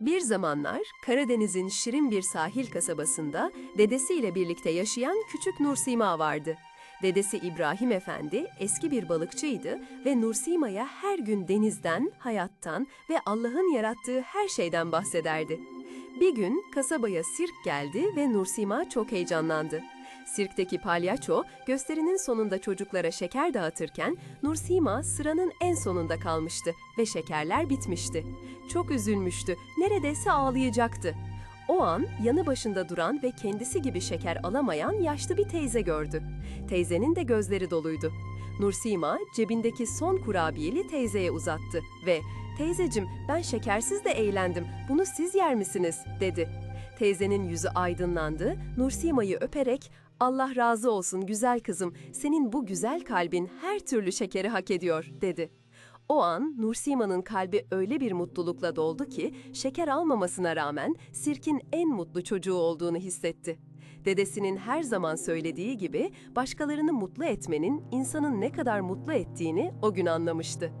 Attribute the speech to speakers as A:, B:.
A: Bir zamanlar Karadeniz'in şirin bir sahil kasabasında dedesiyle birlikte yaşayan küçük Nursima vardı. Dedesi İbrahim Efendi eski bir balıkçıydı ve Nursima'ya her gün denizden, hayattan ve Allah'ın yarattığı her şeyden bahsederdi. Bir gün kasabaya sirk geldi ve Nursima çok heyecanlandı. Sirkteki palyaço gösterinin sonunda çocuklara şeker dağıtırken Nursima sıranın en sonunda kalmıştı ve şekerler bitmişti. Çok üzülmüştü, neredeyse ağlayacaktı. O an yanı başında duran ve kendisi gibi şeker alamayan yaşlı bir teyze gördü. Teyzenin de gözleri doluydu. Nursima cebindeki son kurabiyeli teyzeye uzattı ve "Teyzecim, ben şekersiz de eğlendim. Bunu siz yer misiniz?" dedi. Teyzenin yüzü aydınlandı. Nursima'yı öperek "Allah razı olsun güzel kızım. Senin bu güzel kalbin her türlü şekeri hak ediyor." dedi. O an Nursima'nın kalbi öyle bir mutlulukla doldu ki şeker almamasına rağmen sirkin en mutlu çocuğu olduğunu hissetti. Dedesinin her zaman söylediği gibi başkalarını mutlu etmenin insanın ne kadar mutlu ettiğini o gün anlamıştı.